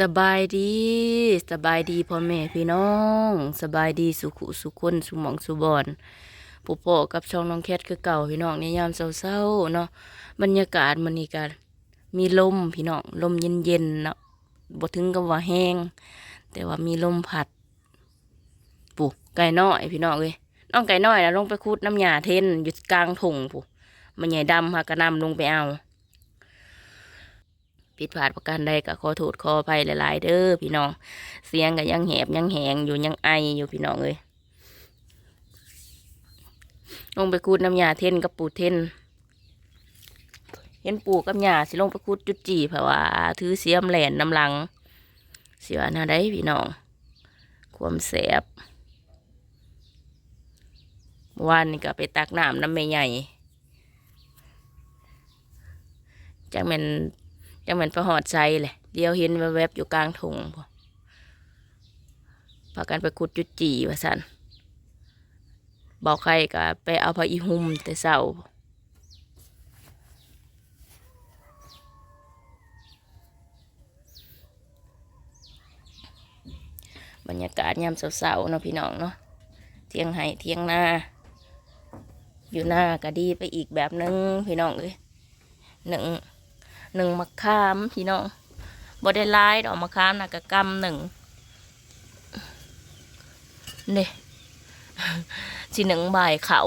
สบายดีสบายดีพ่อแม่พี่น้องสบายดีสุขุสุขคนสุหมองสุบอนผู้พ่อกับช่องน้องแคทคือเก่าพี่น้องในยามเศร้าๆเนาะบรรยากาศมันนี่กันมีลมพี่น้องลมเย็นๆเนาะบ่ถึงกับว่าแห้ง แต่ว่ามีลมพัดปุ๊ไก่น้อยพี่น้องเอ้ยน้องไก่น้อยนะลงไปคุดน้ำยาเทนอยู่กลางถุงปุ๊มันใหญ่ดำหากระนำลงไปเอา ผิดพลาดประการใดก็ขอโทษขออภัยหลายๆ เด้อพี่น้อง เสียงก็ยังแหบยังแหงอยู่ยังไออยู่พี่น้องเอ้ยลงไปคูดน้ำยาเทนกับปูเทนเห็นปูกับยาสิลงไปคูดจุดจีเพราะว่าถือเสียมแหลนน้ำหลัง เสียหน้าได้พี่น้อง ความแสบวานนี่ก็ไปตักน้ำน้ำแม่ใหญ่จังแม่น จังเหมือนประหอดใจเลยเดียวเห็นแวบๆอยู่กลางถุงพอพากันไปขุดจุดจีว่าสันบอกใครก็ไปเอาพระอีหุ่มแต่เศร้าบรรยากาศยามเสาๆเนาะพี่น้องเนาะเที่ยงไห้เที่ยงหน้า อยู่หน้าก็ดีไปอีกแบบนึงพี่น้องเอ้ยหนึ่ง หนึ่งมะขามพี่น้องบได้ลายดอกมะขามนะกะกำหนึ่งเนี่ยสิหนึ่งใบเขา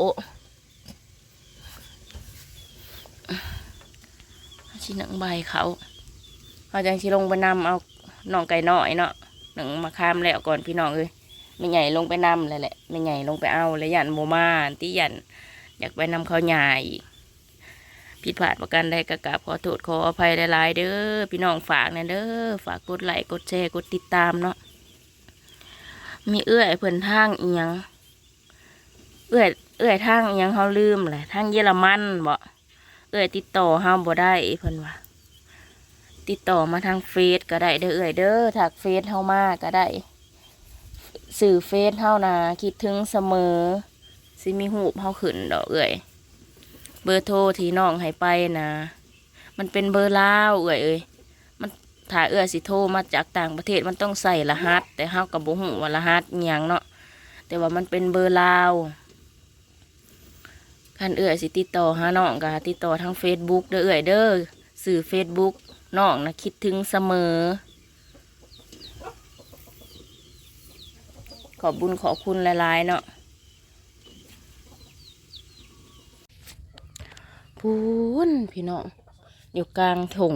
สิหนึ่งใบเขาเอาจังสิลงไปนำเอาน้องไก่น้อยเนาะหนึ่งมะขามแล้วก่อนพี่น้องเอ้ยไม่ใหญ่ลงไปนำเลยแหละไม่ใหญ่ลงไปเอาเลยยันโมมาที่ยันอยากไปนำเขาใหญ่ ผิดพลาดประกันใดกระกาบขอโทษขออภัยหลาย ๆ เด้อพี่น้องฝากนะเด้อฝากกดไลค์กดแชร์กดติดตามเนาะมีเอื้อยเพิ่นทางเอียง เอื้อยเอื้อยทางเอียงเฮาลืมแหละทางเยอรมันบ่เอื้อยติดต่อเฮาบ่ได้เพิ่นว่าติดต่อมาทางเฟซก็ได้เด้อเอื้อยเด้อถักเฟซเฮามาก็ได้สื่อเฟซเฮานะคิดถึงเสมอสิมีหูปเฮาขึ้นดอกเอื้อย เบอร์โทรที่น้องให้ไปนะมันเป็นเบอร์ลาวเอ่ยเอ้ยมันถ้าเอื้อสิโทรมาจากต่างประเทศมันต้องใส่รหัส แต่เฮากับบุหูว่ารหัสหยางเนาะแต่ว่ามันเป็นเบอร์ลาวคันเอื้อสิติดต่อหาน้องก็ติดต่อทาง Facebook เด้อเอื้อยเด้อสื่อ Facebook น้องนะคิดถึงเสมอ ขอบบุญขอบคุณหลายๆเนาะ พูนพี่น้องอยู่กลางถง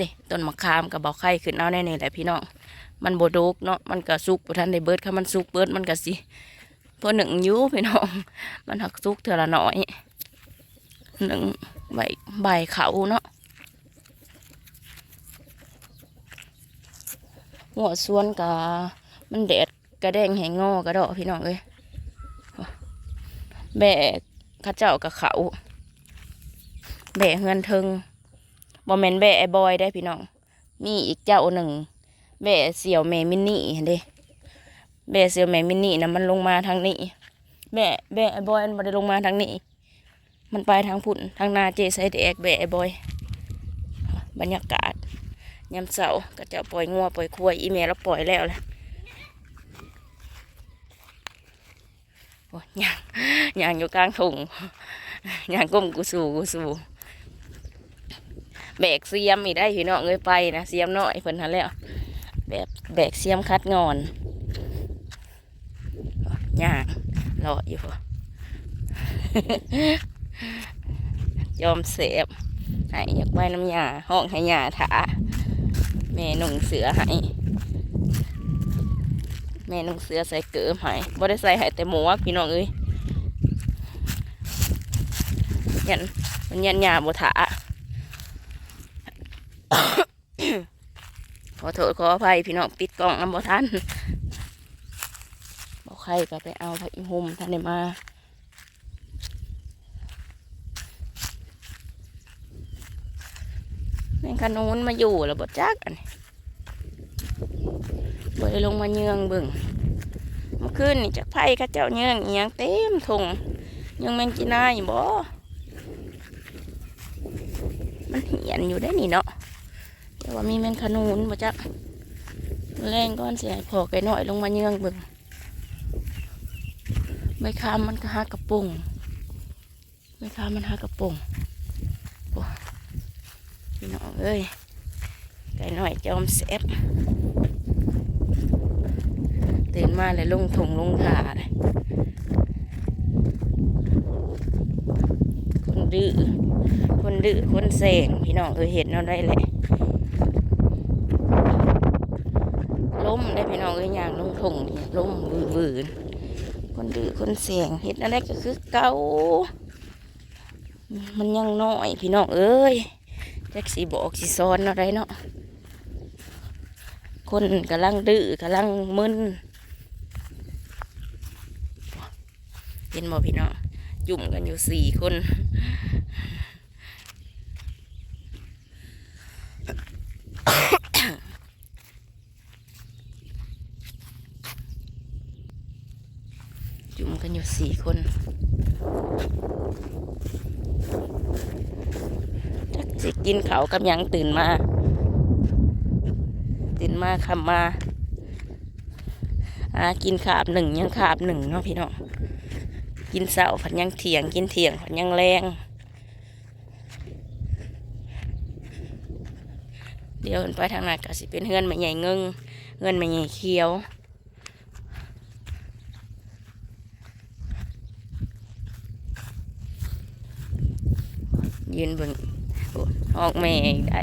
นี่ต้นมะขามกับบอกไข่ขึ้นเอาแน่ๆแหละพี่น้องมันโบโดกเนาะมันก็สุกบ่ทันได้เบิดค่ะมันสุกเบิดมันก็สิพอหนึ่งยูพี่น้องมันหักสุกเท่าละน้อย หนึ่งใบใบเขาเนาะหัวส่วนกะมันแดดกระแดงแหงงอกระดอกพี่น้องเอ้ยแบกข้าเจ้ากับเขา แบกเงินทิงบอแมนแบกไอ้บอยได้พี่น้อง มีอีกเจ้าหนึ่ง แบกเสี่ยวแม่มินนี่เห็นด้แบกเสี่ยวแม่มินนี่นะมันลงมาทางนี้ แบกแบกไอ้บอยมันได้ลงมาทางนี้ มันไปทางพุ่นทางนาเจไซเดกแบะไอ้บอย บรรยากาศยามเสาร์ก็จะปล่อยงัวปล่อยควายอีเมลแล้วปล่อยแล้วแหละโอ้ยยางยางอยู่กลางถุงยางก้มกูสู่กูสู่แบกเสียมอีได้พี่น้องเอ้ยไปนะเสียมน้อยเพิ่นหันแล้วแบบแบกเสียมคัดงอนยางรออยู่ ยอมเสพให้อยากไปน้ำยาห้องให้ยาถาแม่นุ่งเสือให้แม่นุ่งเสือใส่เกลือให้บ่ได้ใส่ให้แต่หมูวพี่น้องเอ้ยยันมันยันยาบ่ถาขอโทษขออภัยพี่น้องปิดกล้องน้ำบ่ทันบอกใครก็ไปเอาพระอิหุมท่านได้มา แมงขนุนมาอยู่แล้วบดจักอันนี้บ่ได้ลงมาเยืองเบิ่งเมื่อคืนนี่จากไผเข้าเจ้าเยืองอียงเต็มทงยังแมงจีน่าอยบ่มันเหียนอยู่ได้นี่เนาะแต่ว่ามีแมงขนุนบ่จักแรงก้อนเสียพอไก่น้อยลงมาเยืองเบิ่งใบคามมันก็หากระปุงใบคามมันหากระปุง พี่น้องเอ้ยไก่หน้อยจอมแซ่บตื่นมาเลยลงถงลงขาเลยคนดื้อคนดื้อคนเสงพี่น้องเอ้ยเห็นเอาได้แหละล้มได้พี่น้องเอ้ยอย่างลงทงนี่ล้มวืวืนคนดื้อคนเสียงเห็ดอะไรก็คือเกามันยังน้อยพี่น้องเอ้ย แจ็คสีบอกสีซ้อนอะไรเนาะคนกำลังดื้อกำลังมึนเห็นบ่พี่น้องจุ่มกันอยู่สี่คนจุ่มกันอยู่สี่คนจั กินเขากับยังตื่นมา ตื่นมาคำมาอากินขาบหนึ่งยังขาบหนึ่งเนาะพี่น้องกินเสาผัดยังเถียง กินเถียงผัดยังแรง เดี๋ยวไปทางนั้นก็สิเป็นเฮือนไม่ใหญ่เงิงเฮือนไม่ใหญ่เขียวยืนเบิ่ง อ้ออกแม่อีกได้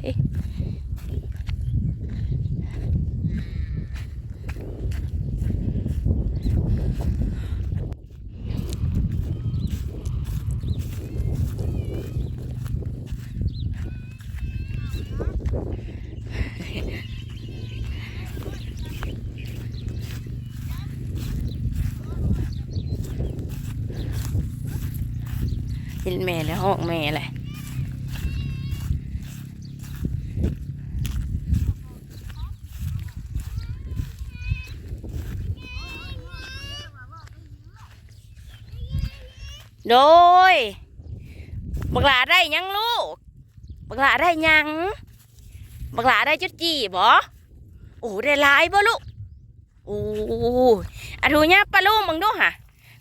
เห็นแม่แล้วห้องแม่แหละ โดยบักหลาได้ยังลูกบักหลาได้ยังบักหลาได้จุดจีบ่โอ้ได้ลายบ่ลูกโอ้อะทูเนี่ยปลาลุงมึงดูฮะ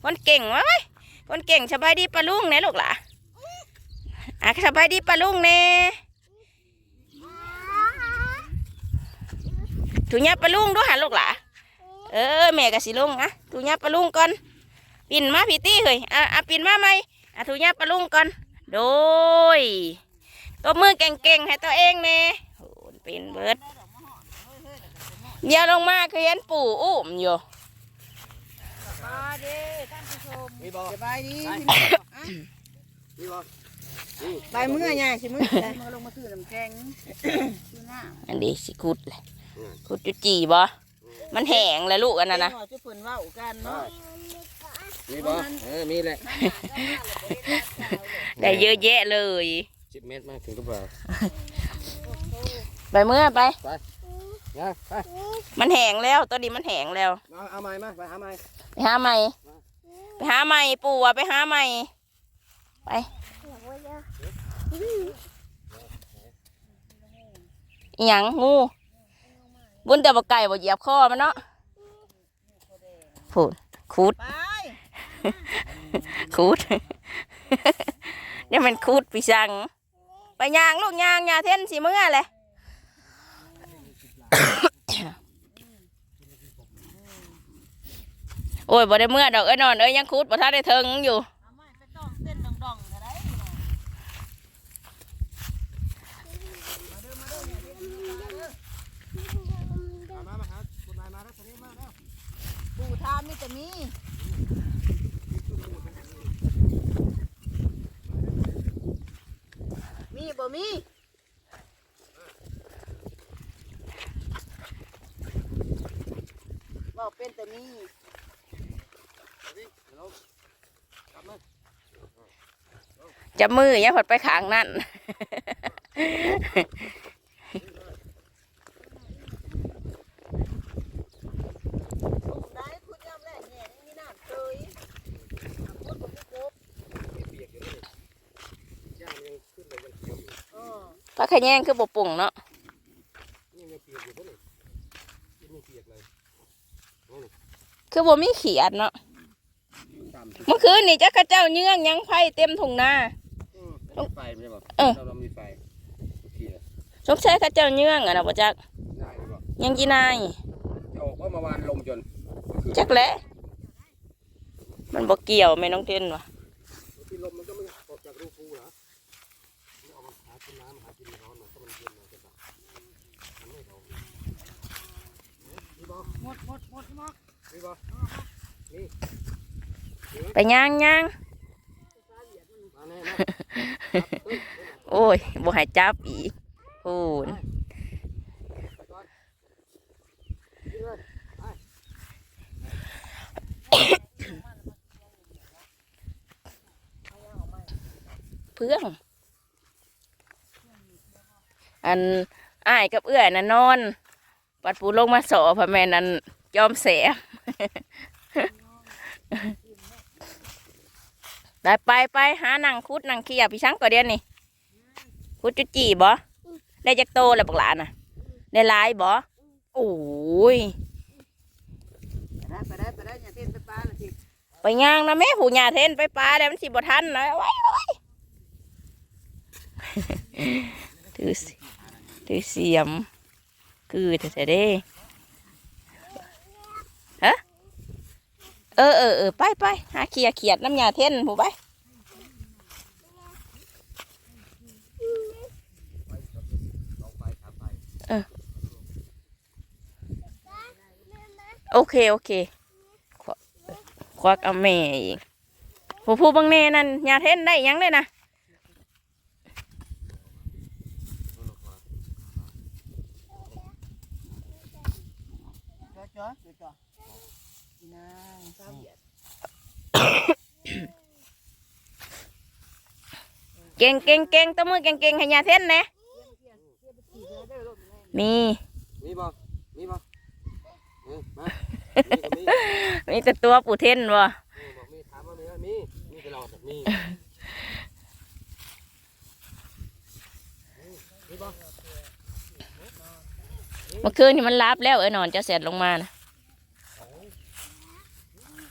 คนเก่งวะเว้ยคนเก่งสบายดีปลาลุงเนี่ยลูกหล่ะอะสบายดีปลาลุงเนี่ยทูเนี่ยปลาลุงดูฮะลูกหล่ะเออแม่ก็สิลุงอะทูเนี่ยปลาลุงก่อน ปิ่นมาพี่ตี้เฮ้ยอะอะปิ่นมาไหมอะถูญาปลาลุงก่อน โดยตัวมือเก่งๆให้ตัวเองเน่โหเป็นเบิดเดี๋ยวลงมาคือเห็นปู่อุ้มอยู่มีบอสบายดีมีบอไปเมื่อไงสิมื้อใดมาลงมาซื้อน้ำแข็งซื้อน้ำอันนี้สิคุดเลยคุดจุจีบ่มันแห้งแล้วลูกอันนั้นนะเจะเพิ่นเว้ากันเนาะ มีบอเออมีแหละได้เยอะแยะเลยสิบเมตรมาถึงก็เปล่าไปเมื่อไปนะไปมันแห้งแล้วตอนนี้มันแห้งแล้วมาเอาไม้มาไปหาไม้ไปหาใหม่ไปหาใหม่ปู่อะไปหาใหม่ไปอหยังงูบุญแต่บกไก่บ่เหยียบคอมันเนาะพูดคูดไป คูดนี่มันคูดปีชัง ไปยางลูกยางยาเท่นสิเมื่อะไรโอ้ยบ่ได้เมื่อดอกเอ้ยนอนเอ้ยยังคูดบ่ทันได้เทิงอยู่ เอาไม้ไปต้องเต้นดองๆก็ได้ มามามาหาคุณนายมาแล้วตอนนี้มาแล้ว ปู่ทามนี่จะมี มีบ่มีบอกเป็นแต่มีกลับมาจับมือยังผดไปขางนั่น ขะแยงคือบ่ปุ่งเนาะนี่ยังเปียกอยู่ปะนี่กินยังเปียกเลยคือบ่มีเขียดเนาะตามเมื่อคืนนี่จักกระเจ้าเยื่องยังไผเต็มถุงนามีไฟไม่ใช่ป่ะเออเราเรามีไฟโอเคเลยสงสัยกระเจ้าเยื่องอะนะบ่จักได้หรือเปล่ายังกี่นายจะออกว่าเมื่อวานลมจนคือจักแหละมันบ่เกี่ยวแม่น้องเต้นวะ ที่ลมมันก็ไม่ออกจากรูฟูเหรอมันออกมาหากินน้ำหากินร้อนมันก็มันเย็นมันจะแบบมันไม่ออกนี่บอ หมดหมดหมดหมด นี่บอ ไปย่างย่างโอ้ยบ่ให้จับอีกพูนไปก่อนกินเลยเพื่อง อันอ้ายกับเอื้อยน่ะนอน ปัดปูลงมาสอพ่อแม่นั่นยอมแสบ ได้ไปไปหานังคุดนังเขียพี่ช้างก่อนเดียวนี่คุดจุจีบ่ได้จักโตแล้วบักหลานน่ะ ได้ลายบ่โอ้ยไปได้ไปได้อย่าเต้นไปปลาละสิไปย่างนะแม่ผู้หญาเทนไปปลาเดี๋ยวมันสิบ่ทันนะว้ไว้ถือถือเสียม คือแต่แต่เด้ฮะ เออเออเออไปไปหาเขียเขียดน้ำยาเทนผู้ไปโอเค โอเค ควักเอาแม่อีกผู้ผู้บางแน่นั่นยาเทนได้ยังเลยนะ จ่อจ่อจ่อจ่ออีนางสาวเหยียด เก่งเก่งเก่งตัวมือเก่งเก่งให้ยาเทนนะมีมีบอมีบอเออมามีก็มีมีแต่ตัวปู่เทนวะเออบอกมีถามว่ามีไหมมีมีตลอดบอกมีมีบอเมื่อคืนนี่มันรับแล้วไอ้นอนจะเสร็จลงมานะ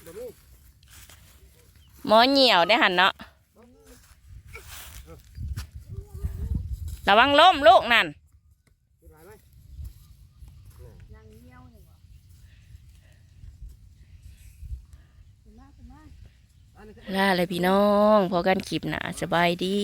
บ่มีหมอเหี่ยวได้หันเนาะ ระวังล้มลูกนั่นมีหลายไหมยังเงี้ยวอยู่บ่ขึ้นมาอันนี้ลาเลยพี่น้องพอกันคลิปหนาสบายดี